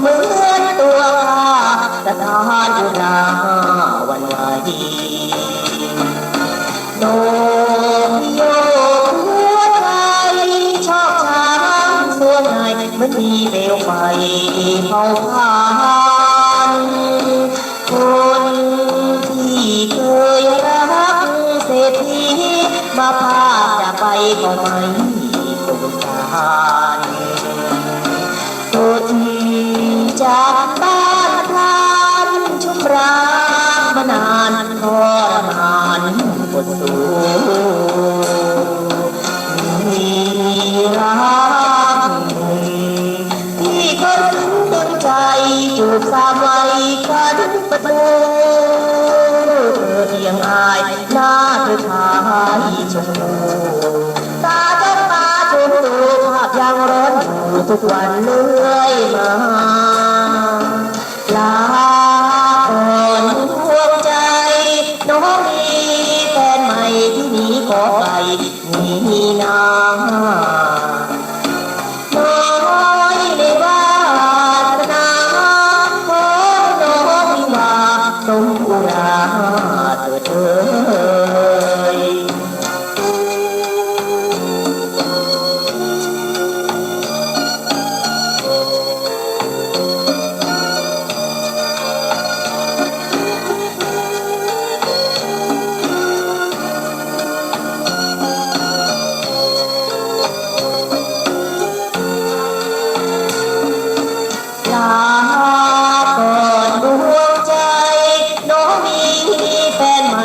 เหมือนตัวข้าสถานอุราวันวาดีโดนโยหัวใจชอบช้างส่วนไหนเหมือนมีเปลวไฟเผาผลาญคนที่เคยรักเศรษฐีมาพาจากไปก็ไม่สงสารสุด จากบ้านทานชุมรางมานานทรมานปวดสูมีรักที่คนดึงใจจูบสามไว้กันประตูเธอเพียงอายหน้าเธอทายชมพูตาจ้องตาชมดูภาพยังร้อนอยู่ทุกวันเลื่อยมา ลาก่อนดวงใจ น้องมีแฟนใหม่ที่หนีขอไปมีนาน้อยในวาสนาของน้องวิวาสมอุราเถิดเอ่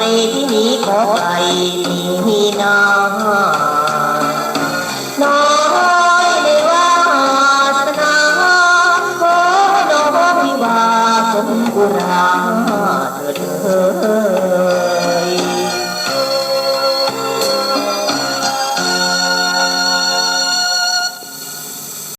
นใหม่ที่นีขอไป